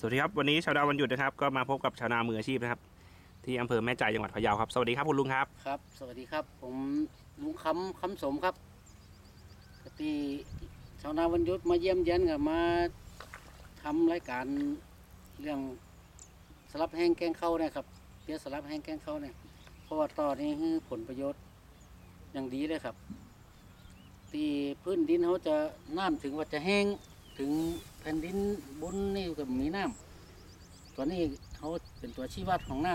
สวัสดีครับ วันนี้ชาวนาวันหยุดนะครับ ก็มาพบกับชาวนามืออาชีพนะครับ ที่อำเภอแม่ใจจังหวัดพะเยาครับ สวัสดีครับคุณลุงครับ ครับ สวัสดีครับ ผมลุงคำคำสมครับปกติชาวนาวันหยุดมาเยี่ยมเยียนกับมาทำรายการเรื่องสลับแห้งแกงเข้าเนะครับเปียสลับแห้งแกงเข้าเนี่ยเพราะว่าตอนี้คือผลประโยชน์อย่างดีเลยครับตีพื้นดินเขาจะน้ำถึงว่าจะแห้งถึง แผ่นดินบนนี่ก็มีน้ำตัวนี้เขาเป็นตัวชี้วัดของน้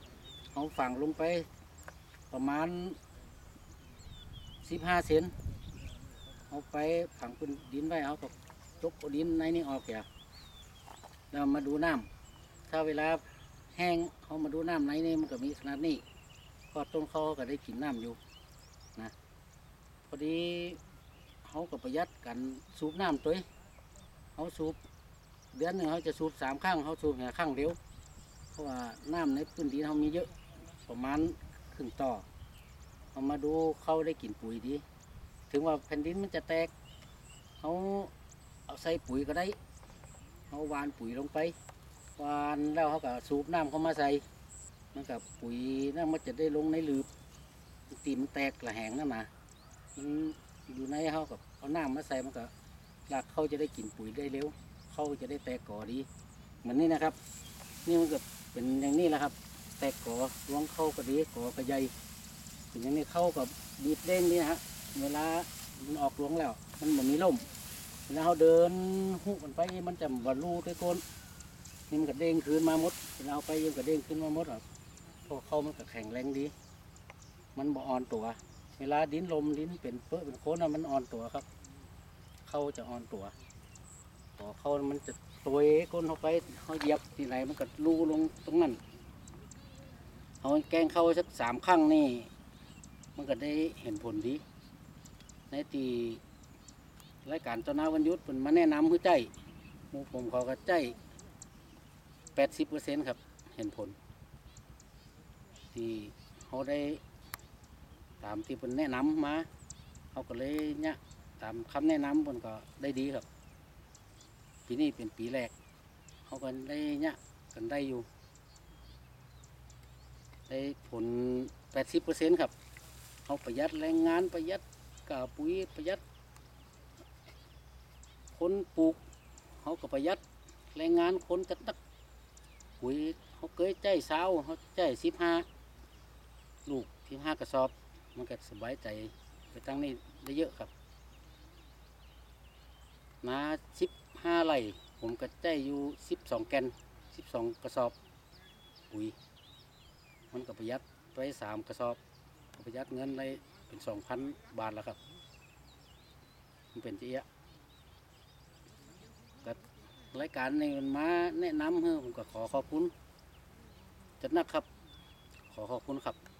ำเอาฝังลงไปประมาณสิบห้าเซนเอาไปฝังเป็นดินไว้เอากับจกดินในนี้ออกแกแล้วมาดูน้ำถ้าเวลาแห้งเขามาดูน้ำในนี่มันก็มีขนาดนี้ก็ต้นเขาก็ได้กินน้ำอยู่นะพอดีเขาก็ประหยัดกันสูบน้ำตัว เขาสูบเดือนหนึ่งเขาจะสูบสามข้างเขาสูบแค่ข้างเดียวเพราะว่าน้ำในพื้นดินเขามีเยอะประมาณครึ่งต่อเอามาดูเขาได้กินปุ๋ยดี ถึงว่าแผ่นดินมันจะแตกเขาเอาใส่ปุ๋ยก็ได้เขาหวานปุ๋ยลงไปหวานแล้วเขาก็สูบน้ำเข้ามาใส่มันกับปุ๋ยนั่นมันจะได้ลงในหลืบตีมันแตกละแหงนั่นนะมันอยู่ในเขากับเอาน้ำมาใส่มันก็ รากเขาจะได้กินปุ๋ยได้เร็วเขาจะได้แตกก่อดีเหมือนนี้นะครับ นี่มันก็เป็นอย่างนี้แหละครับ แตกก่อรวงเข้าก็ดีก่อก็ใหญ่เป็นอย่างนี้เข้ากับดีดเด้งนี่นะฮะเวลามันออกรวงแล้ว มันเหมือนมีล่มเวลาเขาเดินหุบมันไปมันจะบรรลุด้วยก้นนี่มันก็เด้งคืนมาหมดเวลาเอาไปยังก็เด้งขึ้นมาหมดอะเพราะเข้ามันก็แข็งแรงดี มันบ่อ่อนตัว เวลาดินลมดินเป็นเปื้อเป็นโค้นอะมันอ่อนตัวครับ เขาจะอ่อนตัวต่อเขามันจะตัวก้นเข้าไปเขาเหยียบที่ไหนมันก็รูลงตรงนั้นเอาแกงเข้าสักสามครั้งนี่ มันก็ได้เห็นผลดี ในตีรายการเจ้านาวันยุทธเป็นมาแนะนำคือใจหมูผมเขาก็ใจแปดสิบเปอร์เซ็นต์ครับ เห็นผล ที่เขาได้ตามที่เป็นแนะนำมาเขาก็เลยเนี่ย ตามคำแนะนำมันก็ได้ดีครับ ปีนี้เป็นปีแรกเขาก็ได้เนี่ยกันได้อยู่ ได้ผล 80%ครับเขาประหยัดแรงงานประหยัดกาปุ๋ยประหยัดคนปลูกเขาก็ประหยัดแรงงานคนกระตักปุ๋ยเขาเคยใจเช้าเขาใจสิบห้าลูกสิบห้ากระสอบ มันก็สบายใจไปตั้งนี้ได้เยอะครับ นาสิบห้าไร่ผมก็ใจอยู่สิบสองแกนสิบสองกระสอบปุ๋ยมันก็ประหยัดไปสามกระสอบประหยัดเงินได้เป็นสองพันบาทแล้วครับ มันเป็นเจี๊ยะก็รายการในี้มันมาแนะนำให้ผมก็ขอขอบคุณจัดนักครับ ขอขอบคุณครับ